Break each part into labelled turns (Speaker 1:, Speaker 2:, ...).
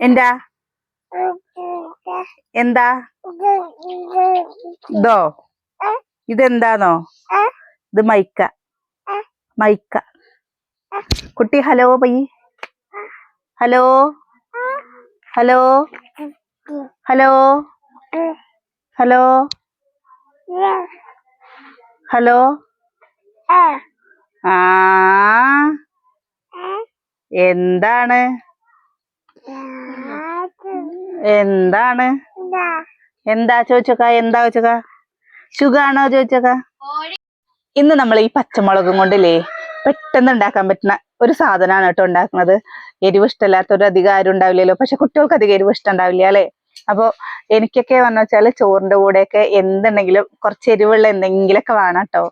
Speaker 1: എന്താ? എന്താ? ഇതോ? ഇതെന്താന്നോ? ഇത് മൈക്ക. മൈക്ക. കുട്ടി ഹലോ പയ്യ. Hello? Hello? Hello? Hello? Hello? ആ. എന്താണ്? എന്താണ്? എന്താ? ചോദിച്ചോക്ക? എന്താ ചോദിച്ചോക്ക? സുഖാണോ ചോദിച്ചോക്ക? ഇന്ന് നമ്മൾ ഈ പച്ചമുളകും കൊണ്ടില്ലേ പെട്ടെന്ന് ഉണ്ടാക്കാൻ പറ്റുന്ന ഒരു സാധനമാണ് കേട്ടോ ഉണ്ടാക്കുന്നത്. എരിവ് ഇഷ്ടമില്ലാത്തൊരു അധികം ആരും ഉണ്ടാവില്ലല്ലോ. പക്ഷെ കുട്ടികൾക്ക് അധികം എരിവ് ഇഷ്ടം ഉണ്ടാവില്ല അല്ലെ? അപ്പൊ എനിക്കൊക്കെ വന്നു വെച്ചാൽ ചോറിന്റെ കൂടെയൊക്കെ എന്തുണ്ടെങ്കിലും കുറച്ച് എരിവുള്ള എന്തെങ്കിലുമൊക്കെ വേണം കേട്ടോ.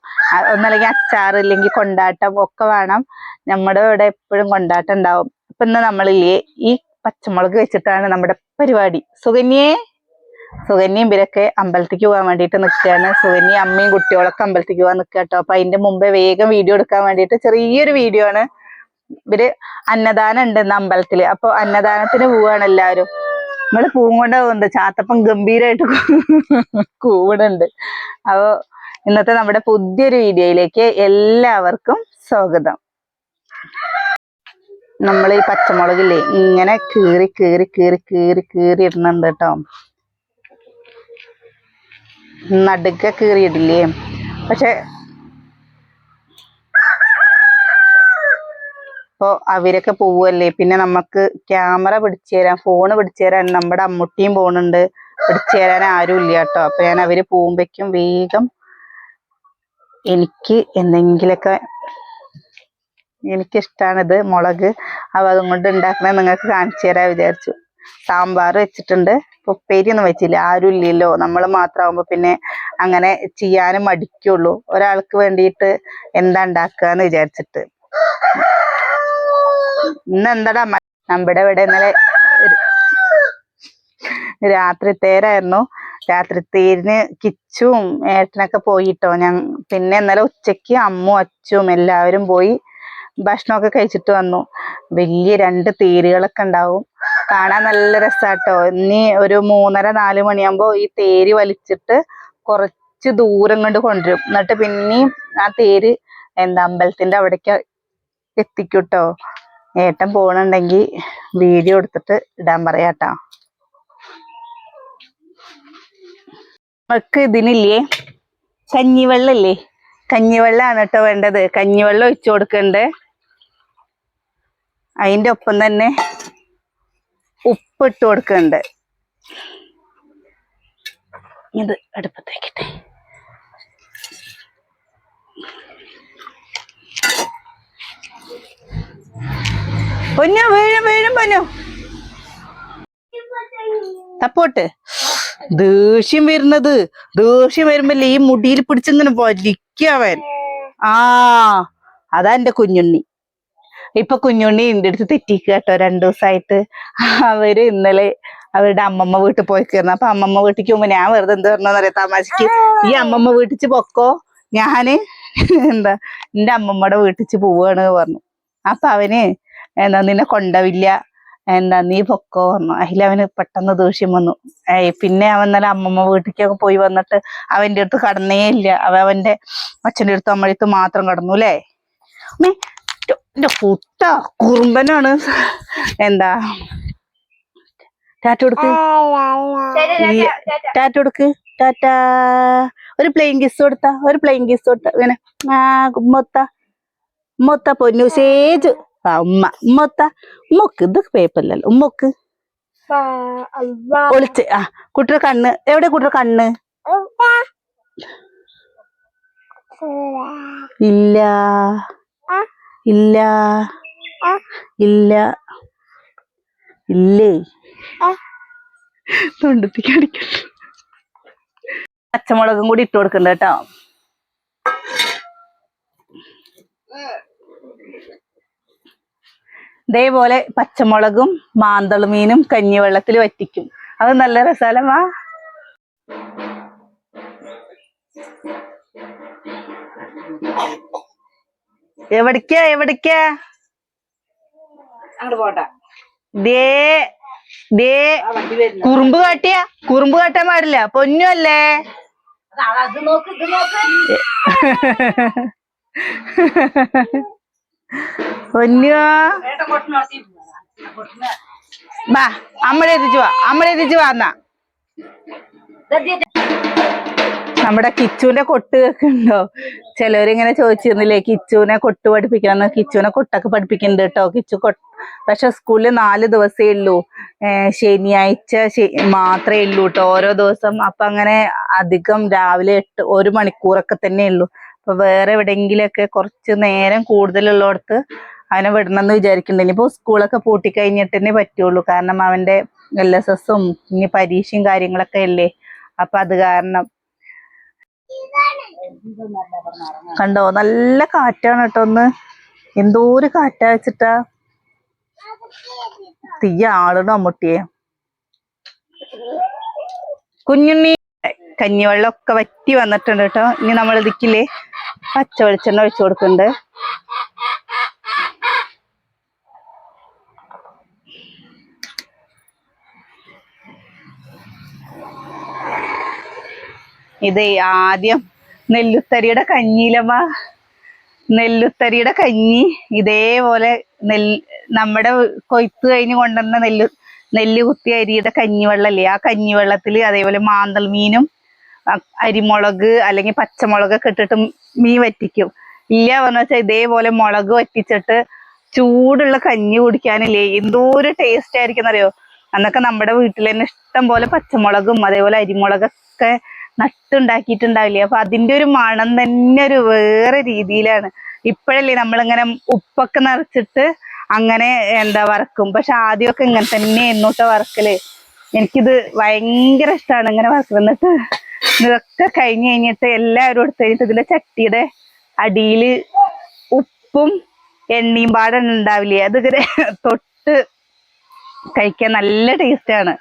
Speaker 1: ഒന്നല്ലെങ്കിൽ അച്ചാർ ഇല്ലെങ്കിൽ കൊണ്ടാട്ടം ഒക്കെ വേണം. നമ്മുടെ ഇവിടെ എപ്പോഴും കൊണ്ടാട്ടം ഉണ്ടാവും. അപ്പൊ ഇന്ന് നമ്മളില്ലേ ഈ പച്ചമുളക് വെച്ചിട്ടാണ് നമ്മുടെ പരിപാടി. സുകന്യേ സുകന്യയും ഇവരൊക്കെ അമ്പലത്തേക്ക് പോകാൻ വേണ്ടിയിട്ട് നിൽക്കുകയാണ് സുകന്യ അമ്മയും കുട്ടികളൊക്കെ അമ്പലത്തേക്ക് പോകാൻ നിൽക്കുക കേട്ടോ അപ്പൊ അതിന്റെ മുമ്പേ വേഗം വീഡിയോ എടുക്കാൻ വേണ്ടിയിട്ട് ചെറിയൊരു വീഡിയോ ആണ്. ഇവർ അന്നദാനം ഉണ്ട് ഇന്ന് അമ്പലത്തിൽ. അപ്പൊ അന്നദാനത്തിന് പോവാണ് എല്ലാവരും. നമ്മൾ പൂങ്കൊണ്ട പോകുന്നത് ചാത്തപ്പം ഗംഭീരമായിട്ട് കൂടുണ്ട് അപ്പോ ഇന്നത്തെ നമ്മുടെ പുതിയൊരു വീഡിയോയിലേക്ക് എല്ലാവർക്കും സ്വാഗതം. നമ്മൾ ഈ പച്ചമുളകില്ലേ ഇങ്ങനെ കീറി കീറി കീറി കീറി കീറി ഇടുന്നുണ്ട് കേട്ടോ നടുക്ക കീറിയിടില്ലേ? പക്ഷെ അപ്പോൾ അവരൊക്കെ പോവല്ലേ പിന്നെ നമുക്ക് ക്യാമറ പിടിച്ചു തരാൻ ഫോണ് പിടിച്ചു തരാൻ നമ്മുടെ അമ്മുട്ടിയും പോണുണ്ട്. പിടിച്ചു തരാൻ ആരും ഇല്ല കേട്ടോ അപ്പൊ ഞാൻ അവർ പോകുമ്പോഴേക്കും വേഗം എനിക്ക് എന്തെങ്കിലൊക്കെ എനിക്കിഷ്ടാണിത് മുളക്. അപ്പോൾ അതും കൊണ്ട് ഉണ്ടാക്കണേ നിങ്ങൾക്ക് കാണിച്ചു തരാൻ വിചാരിച്ചു. സാമ്പാർ വെച്ചിട്ടുണ്ട്. ഉപ്പേരിയൊന്നും വെച്ചില്ല. ആരും ഇല്ലല്ലോ. നമ്മൾ മാത്രമാകുമ്പോൾ പിന്നെ അങ്ങനെ ചെയ്യാനും മടിക്കുള്ളൂ. ഒരാൾക്ക് വേണ്ടിയിട്ട് എന്താ ഉണ്ടാക്കുക എന്ന് വിചാരിച്ചിട്ട്. ഇന്ന് എന്താടാ നമ്മുടെ ഇവിടെ ഇന്നലെ രാത്രി തേരായിരുന്നു രാത്രി തേരിന് കിച്ചും ഏട്ടനൊക്കെ പോയിട്ടോ. ഞാൻ പിന്നെ ഇന്നലെ ഉച്ചയ്ക്ക് അമ്മും അച്ചും എല്ലാവരും പോയി ഭക്ഷണമൊക്കെ കഴിച്ചിട്ട് വന്നു. വലിയ രണ്ട് തേരുകളൊക്കെ ഉണ്ടാവും. കാണാൻ നല്ല രസാട്ടോ. ഇനി ഒരു മൂന്നര നാല് മണിയാകുമ്പോ ഈ തേര് വലിച്ചിട്ട് കുറച്ച് ദൂരം കൊണ്ട് കൊണ്ടുവരും. എന്നിട്ട് പിന്നെയും ആ തേര് എന്താ അമ്പലത്തിന്റെ അവിടേക്ക് എത്തിക്കൂട്ടോ. ഏട്ടൻ പോണുണ്ടെങ്കി വീഡിയോ എടുത്തിട്ട് ഇടാൻ പറയാട്ടോ. നമുക്ക് ഇതിനില്ലേ? കഞ്ഞിവെള്ളല്ലേ? കഞ്ഞിവെള്ളമാണ് കേട്ടോ വേണ്ടത്. കഞ്ഞിവെള്ളം ഒഴിച്ചു കൊടുക്കണ്ട്. അതിന്റെ ഒപ്പം തന്നെ ഉപ്പിട്ട് കൊടുക്കുന്നുണ്ട്. ഇത് അടുപ്പത്തേക്കിട്ടെ. പൊന്നു വീഴും വീഴും പൊന്നു. തപ്പോട്ട്. ദേഷ്യം വരുന്നത്. ദേഷ്യം വരുമ്പല്ലേ ഈ മുടിയിൽ പിടിച്ചിങ്ങനെ വലിക്കവൻ ആ അതാ എന്റെ കുഞ്ഞുണ്ണി. ഇപ്പൊ കുഞ്ഞുണ്ണി എന്റെ അടുത്ത് തെറ്റിക്കുക കേട്ടോ. രണ്ടു ദിവസമായിട്ട് അവർ ഇന്നലെ അവരുടെ അമ്മമ്മ വീട്ടിൽ പോയി കയറുന്നു അപ്പൊ അമ്മമ്മ വീട്ടിക്ക് പോകുമ്പോ ഞാൻ വെറുതെ എന്ത് പറഞ്ഞറിയാം തമാശക്ക്. ഈ അമ്മമ്മ വീട്ടിച്ച് പൊക്കോ? ഞാൻ എന്താ എന്റെ അമ്മമ്മയുടെ വീട്ടിച്ച് പോവാണ് പറഞ്ഞു. അപ്പൊ അവന് എന്താ നിന്നെ കൊണ്ടവില്ല. എന്താ നീ പൊക്കോ? പറഞ്ഞു. അതിൽ അവന് പെട്ടെന്ന് ദേഷ്യം വന്നു. ഏയ് പിന്നെ അവൻ നല്ല അമ്മമ്മ വീട്ടിലേക്കൊക്കെ പോയി വന്നിട്ട് അവന്റെ അടുത്ത് കടന്നേ ഇല്ല. അവൻ അവന്റെ അച്ഛന്റെ അടുത്ത് അമ്മയുടെ അടുത്ത് മാത്രം കടന്നു അല്ലേ? എന്റെ കുട്ട കുറുമ്പനാണ്. എന്താ? ടാറ്റ കൊടുക്ക്. ടാറ്റ കൊടുക്ക്. ടാറ്റ. ഒരു പ്ലെയിൻ കിസ് കൊടുത്ത. ഒരു പ്ലെയിൻ കിസ് കൊടുത്ത. ഇങ്ങനെ. ആ മൊത്ത. മൊത്ത പൊന്നു സേജ്. ആ ഉമ്മ. ഉമ്മൊത്ത ഉമ്മക്ക് ഇത് പേപ്പറില്ലല്ലോ ഉമ്മക്ക്. ഒളിച്ച്. ആ കുട്ടിയുടെ കണ്ണ്. എവിടെ കുട്ടിയുടെ കണ്ണ്? ഇല്ല. ഇല്ല. ഇല്ല. ഇല്ലേ? തൊണ്ടത്തേക്ക് അടിക്കണ്ട. പച്ചമുളകും കൂടി ഇട്ട് കൊടുക്കണ്ട കേട്ടോ. ഇതേപോലെ പച്ചമുളകും മാന്തളുമീനും കഞ്ഞിവെള്ളത്തിൽ വറ്റിക്കും. അത് നല്ല രസാലമാ എവിടേക്കാ എവിടേക്കാ?
Speaker 2: അങ്ങോട്ട് പോട്ടെ.
Speaker 1: ദേ ദേ കുറുമ്പ് കാട്ടിയ കുറുമ്പ് കാട്ടാൻ പാടില്ല. പൊന്നു അല്ലേ? പൊന്നു. ബാ അമ്മടെ എത്തിച്ചു വാ അമ്മടെ എത്തിച്ചു വാ എന്നാ. നമ്മുടെ കിച്ചുവിന്റെ കൊട്ട് ഉണ്ടോ ചിലവരിങ്ങനെ ചോദിച്ചിരുന്നില്ലേ കിച്ചുവിനെ കൊട്ട് പഠിപ്പിക്കണം കിച്ചുവിനെ കൊട്ടൊക്കെ പഠിപ്പിക്കുന്നുണ്ട് കേട്ടോ. കിച്ചു കൊട്ട് പക്ഷെ സ്കൂളിൽ നാല് ദിവസമേ ഉള്ളൂ. ശനിയാഴ്ച മാത്രമേ ഉള്ളൂ കേട്ടോ. ഓരോ ദിവസം അപ്പൊ അങ്ങനെ അധികം രാവിലെ എട്ട് ഒരു മണിക്കൂറൊക്കെ തന്നെ ഉള്ളൂ. അപ്പൊ വേറെ എവിടെയെങ്കിലൊക്കെ കുറച്ച് നേരം കൂടുതലുള്ളടത്ത് അവനെ വിടണമെന്ന് വിചാരിക്കുന്നുണ്ട്. ഇനിയിപ്പോ സ്കൂളൊക്കെ പൂട്ടി കഴിഞ്ഞിട്ട് തന്നെ പറ്റുള്ളൂ. കാരണം അവന്റെ എൽ എസ് എസും ഇനി പരീക്ഷയും കാര്യങ്ങളൊക്കെ അല്ലേ? അപ്പൊ അത് കാരണം കണ്ടോ? നല്ല കാറ്റാണ് കേട്ടോ ഒന്ന്. എന്തോ ഒരു കാറ്റാ വെച്ചിട്ടാ. തീയ ആളണോ അമ്മൂട്ടിയെ? കുഞ്ഞുണ്ണി കഞ്ഞിവെള്ളം ഒക്കെ വറ്റി വന്നിട്ടുണ്ട് കേട്ടോ. ഇനി നമ്മൾ ഇതിക്കില്ലേ പച്ച വെളിച്ചെണ്ണ ഒഴിച്ചു കൊടുക്കുന്നുണ്ട്. ഇത് ആദ്യം നെല്ലുത്തരിയുടെ കഞ്ഞിയിലമ്മ. നെല്ലുത്തരിയുടെ കഞ്ഞി ഇതേപോലെ നെല്ല് നമ്മുടെ കൊയ്ത്ത് കഴിഞ്ഞ് കൊണ്ടുവന്ന നെല്ല് നെല്ല് കുത്തി അരിയുടെ കഞ്ഞിവെള്ളല്ലേ? ആ കഞ്ഞിവെള്ളത്തിൽ അതേപോലെ മാന്തൽ മീനും അരിമുളക് അല്ലെങ്കിൽ പച്ചമുളകൊക്കെ ഇട്ടിട്ട് മീൻ വറ്റിക്കും. ഇല്ല പറഞ്ഞു വെച്ചാൽ ഇതേപോലെ മുളക് വറ്റിച്ചിട്ട് ചൂടുള്ള കഞ്ഞി കുടിക്കാനില്ലേ? എന്തോരം ടേസ്റ്റ് ആയിരിക്കും എന്നറിയോ? അന്നൊക്കെ നമ്മുടെ വീട്ടിൽ തന്നെ ഇഷ്ടം പോലെ പച്ചമുളകും അതേപോലെ അരിമുളകൊക്കെ നട്ടുണ്ടാക്കിയിട്ടുണ്ടാവില്ലേ? അപ്പൊ അതിന്റെ ഒരു മണം തന്നെ ഒരു വേറെ രീതിയിലാണ്. ഇപ്പോഴല്ലേ നമ്മളിങ്ങനെ ഉപ്പൊക്കെ നിറച്ചിട്ട് അങ്ങനെ എന്താ വറക്കും. പക്ഷെ ആദ്യമൊക്കെ ഇങ്ങനെ തന്നെ എന്നോട്ട് വറക്കൽ. എനിക്കിത് ഭയങ്കര ഇഷ്ടമാണ് ഇങ്ങനെ വറക്കുന്നത് എന്നിട്ട് ഇതൊക്കെ കഴിഞ്ഞ് കഴിഞ്ഞിട്ട് എല്ലാവരും എടുത്തു കഴിഞ്ഞിട്ട് ഇതിലെ ചട്ടിയുടെ അടിയിൽ ഉപ്പും എണ്ണയും പാടെ ഉണ്ടാവില്ലേ? അതിങ്ങനെ തൊട്ട് കഴിക്കാൻ നല്ല ടേസ്റ്റാണ്.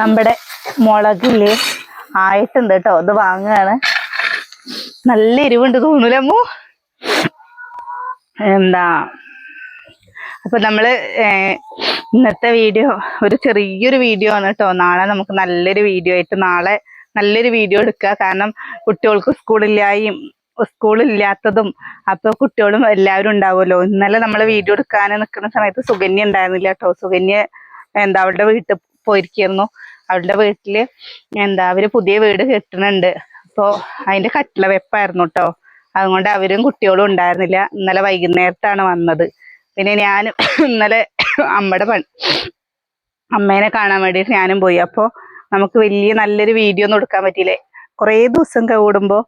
Speaker 1: നമ്മുടെ മുളകില്ലേ ആയിട്ടുണ്ട് കേട്ടോ. ഇത് വാങ്ങുകയാണ്. നല്ല എരിവുണ്ട് തോന്നൂലമ്മു എന്താ? അപ്പൊ നമ്മൾ ഇന്നത്തെ വീഡിയോ ഒരു ചെറിയൊരു വീഡിയോ ആണ് കേട്ടോ. നാളെ നമുക്ക് നല്ലൊരു വീഡിയോ ആയിട്ട് നാളെ നല്ലൊരു വീഡിയോ എടുക്കുക. കാരണം കുട്ടികൾക്ക് സ്കൂളില്ലായും സ്കൂളില്ലാത്തതും അപ്പൊ കുട്ടികളും എല്ലാവരും ഉണ്ടാവുമല്ലോ. ഇന്നലെ നമ്മൾ വീഡിയോ എടുക്കാൻ നിൽക്കുന്ന സമയത്ത് സുകന്യ ഉണ്ടായിരുന്നില്ല കേട്ടോ. സുകന്യ എന്താ അവളുടെ വീട്ടിൽ പോയിരിക്കുന്നു. അവളുടെ വീട്ടിൽ എന്താ അവർ പുതിയ വീട് കെട്ടുന്നുണ്ട് അപ്പോ അതിന്റെ കട്ടില വെപ്പായിരുന്നു കേട്ടോ. അതുകൊണ്ട് അവരും കുട്ടികളും ഉണ്ടായിരുന്നില്ല. ഇന്നലെ വൈകുന്നേരത്താണ് വന്നത്. പിന്നെ ഞാനും ഇന്നലെ അമ്മയുടെ പണി അമ്മേനെ കാണാൻ വേണ്ടിയിട്ട് ഞാനും പോയി. അപ്പോ നമുക്ക് വലിയ നല്ലൊരു വീഡിയോ ഒന്നും എടുക്കാൻ പറ്റിയില്ലേ? കുറേ ദിവസം കൂടുമ്പോ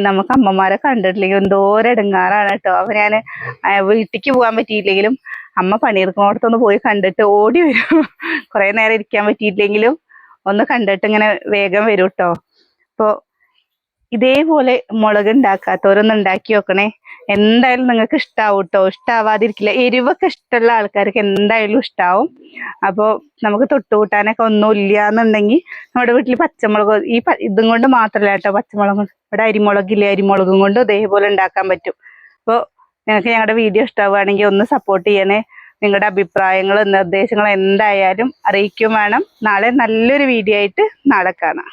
Speaker 1: നമുക്ക് അമ്മമാരെ കണ്ടിട്ടില്ലെങ്കിൽ എന്തോരം ഇടങ്ങാറാണ് കേട്ടോ. അപ്പൊ ഞാൻ വീട്ടിക്ക് പോകാൻ പറ്റിയില്ലെങ്കിലും അമ്മ പണിയെടുക്കുന്നിടത്തൊന്ന് പോയി കണ്ടിട്ട് ഓടി വരും. കുറെ നേരം ഇരിക്കാൻ പറ്റിയില്ലെങ്കിലും ഒന്ന് കണ്ടിട്ട് ഇങ്ങനെ വേഗം വരും കേട്ടോ അപ്പോ ഇതേപോലെ മുളക് ഉണ്ടാക്കാത്തവരൊന്ന് ഉണ്ടാക്കി നോക്കണേ എന്തായാലും നിങ്ങൾക്ക് ഇഷ്ടാവും കേട്ടോ ഇഷ്ടാവാതിരിക്കില്ല. എരിവൊക്കെ ഇഷ്ടമുള്ള ആൾക്കാർക്ക് എന്തായാലും ഇഷ്ടാവും. അപ്പോൾ നമുക്ക് തൊട്ടുകൂട്ടാനൊക്കെ ഒന്നും ഇല്ല എന്നുണ്ടെങ്കിൽ നമ്മുടെ വീട്ടിൽ പച്ചമുളക് ഈ ഇതും കൊണ്ട് മാത്രമല്ല കേട്ടോ പച്ചമുളക്. ഇവിടെ അരിമുളകില്ലേ? അരിമുളകും കൊണ്ട് ഇതേപോലെ ഉണ്ടാക്കാൻ പറ്റും. അപ്പോൾ നിങ്ങൾക്ക് ഞങ്ങളുടെ വീഡിയോ ഇഷ്ടമാവുകയാണെങ്കിൽ ഒന്ന് സപ്പോർട്ട് ചെയ്യണേ. നിങ്ങളുടെ അഭിപ്രായങ്ങളും നിർദ്ദേശങ്ങളും എന്തായാലും അറിയിക്കും വേണം. നാളെ നല്ലൊരു വീഡിയോ ആയിട്ട് നാളെ കാണാം.